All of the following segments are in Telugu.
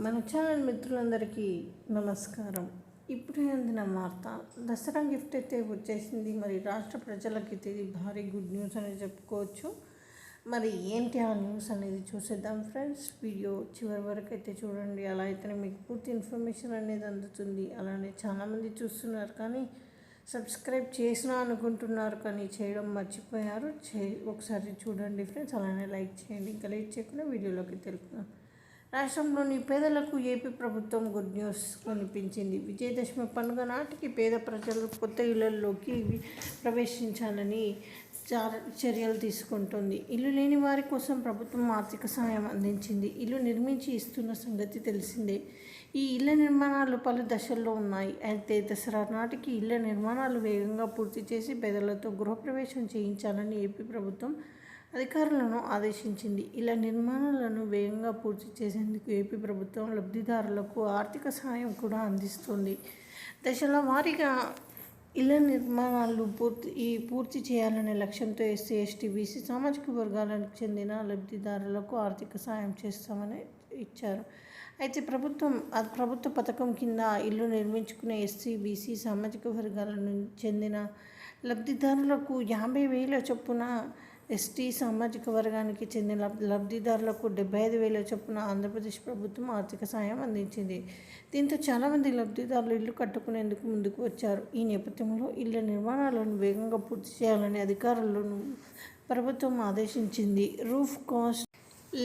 మన ఛానల్ మిత్రులందరికీ నమస్కారం. ఇప్పుడే అందిన వార్త దసరా గిఫ్ట్ అయితే వచ్చేసింది. మరి రాష్ట్ర ప్రజలకి ఇది భారీ గుడ్ న్యూస్ అనేది చెప్పుకోవచ్చు. మరి ఏంటి ఆ న్యూస్ అనేది చూసేద్దాం ఫ్రెండ్స్ వీడియో చివరి వరకు అయితే చూడండి. అలా అయితేనే మీకు పూర్తి ఇన్ఫర్మేషన్ అనేది అందుతుంది. అలానే చాలామంది చూస్తున్నారు కానీ సబ్స్క్రైబ్ చేసినా అనుకుంటున్నారు కానీ చేయడం మర్చిపోయారు. చే ఒకసారి చూడండి ఫ్రెండ్స్ అలానే లైక్ చేయండి. ఇంకా లేట్ చేయకుండా వీడియోలోకి తెలుపుదాం. రాష్ట్రంలోని పేదలకు ఏపీ ప్రభుత్వం గుడ్ న్యూస్ కనిపించింది విజయదశమి పండుగ నాటికి పేద ప్రజలు కొత్త ఇళ్ళలోకి ప్రవేశించాలని చర్యలు తీసుకుంటుంది. ఇల్లు లేని వారి కోసం ప్రభుత్వం ఆర్థిక సహాయం అందించింది. ఇల్లు నిర్మించి ఇస్తున్న సంగతి తెలిసిందే. ఈ ఇళ్ళ నిర్మాణాలు పలు దశల్లో ఉన్నాయి. అయితే దసరా నాటికి ఇళ్ళ నిర్మాణాలు వేగంగా పూర్తి చేసి పేదలతో గృహప్రవేశం చేయించాలని ఏపీ ప్రభుత్వం అధికారులను ఆదేశించింది. ఇలా నిర్మాణాలను వేగంగా పూర్తి చేసేందుకు ఏపీ ప్రభుత్వం లబ్ధిదారులకు ఆర్థిక సహాయం కూడా అందిస్తుంది. దశల వారీగా ఇళ్ళ నిర్మాణాలు పూర్తి ఈ పూర్తి చేయాలనే లక్ష్యంతో ఎస్సీ ఎస్టీ బీసీ సామాజిక వర్గాలకు చెందిన లబ్ధిదారులకు ఆర్థిక సహాయం చేస్తామని ఇచ్చారు. అయితే ప్రభుత్వం ప్రభుత్వ పథకం కింద ఇల్లు నిర్మించుకునే ఎస్సీ బీసీ సామాజిక వర్గాలకు చెందిన లబ్ధిదారులకు యాభై వేల చొప్పున ఎస్టీ సామాజిక వర్గానికి చెందిన లబ్ధిదారులకు డెబ్బై ఐదు వేల చొప్పున ఆంధ్రప్రదేశ్ ప్రభుత్వం ఆర్థిక సాయం అందించింది. దీంతో చాలామంది లబ్ధిదారులు ఇల్లు కట్టుకునేందుకు ముందుకు వచ్చారు. ఈ నేపథ్యంలో ఇళ్ళ నిర్మాణాలను వేగంగా పూర్తి చేయాలని అధికారులను ప్రభుత్వం ఆదేశించింది. Roof cast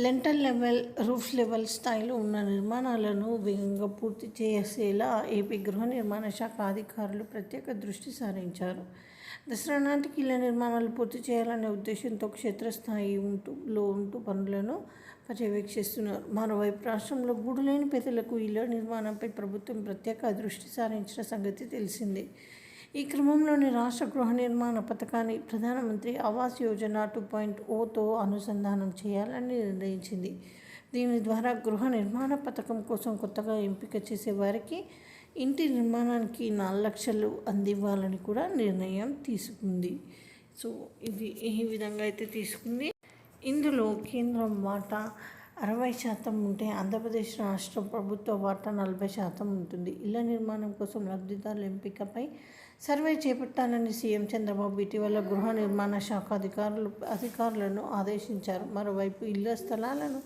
lintel level roof level స్థాయిలో ఉన్న నిర్మాణాలను వేగంగా పూర్తి చేసేలా ఏపీ గృహ నిర్మాణ శాఖ అధికారులు ప్రత్యేక దృష్టి సారించారు. దసరా నాటికి ఇళ్ళ నిర్మాణాలు పూర్తి చేయాలనే ఉద్దేశంతో క్షేత్రస్థాయి ఉంటూలో ఉంటూ పనులను పర్యవేక్షిస్తున్నారు. మరోవైపు రాష్ట్రంలో గూడు లేని పేదలకు ఇళ్ళ నిర్మాణంపై ప్రభుత్వం ప్రత్యేక దృష్టి సారించిన సంగతి తెలిసిందే. ఈ క్రమంలోని రాష్ట్ర గృహ నిర్మాణ పథకాన్ని ప్రధానమంత్రి ఆవాస్ యోజన టూ పాయింట్ ఓతో అనుసంధానం చేయాలని నిర్ణయించింది. దీని ద్వారా గృహ నిర్మాణ పథకం కోసం కొత్తగా ఎంపిక చేసే వారికి ఇంటి నిర్మాణానికి నాలుగు లక్షలు అందివ్వాలని కూడా నిర్ణయం తీసుకుంది. సో ఇది ఈ విధంగా అయితే తీసుకుంది? ఇందులో కేంద్రం వాటా అరవై శాతం ఉంటే ఆంధ్రప్రదేశ్ రాష్ట్ర ప్రభుత్వ వాటా నలభై శాతం ఉంటుంది. ఇళ్ళ నిర్మాణం కోసం లబ్ధిదారుల ఎంపికపై సర్వే చేపట్టాలని సీఎం చంద్రబాబు ఇటీవల గృహ నిర్మాణ శాఖ అధికారులు అధికారులను ఆదేశించారు. మరోవైపు ఇళ్ళ స్థలాలను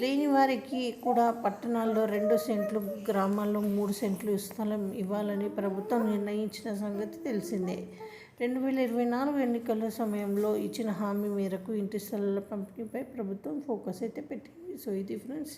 లేని వారికి కూడా పట్టణాల్లో రెండు సెంట్లు గ్రామాల్లో మూడు సెంట్లు స్థలం ఇవ్వాలని ప్రభుత్వం నిర్ణయించిన సంగతి తెలిసిందే. రెండు వేల ఇరవై నాలుగు ఎన్నికల సమయంలో ఇచ్చిన హామీ మేరకు ఇంటి స్థలాల పంపిణీపై ప్రభుత్వం ఫోకస్ అయితే పెట్టింది. సో ఇది ఫ్రెండ్స్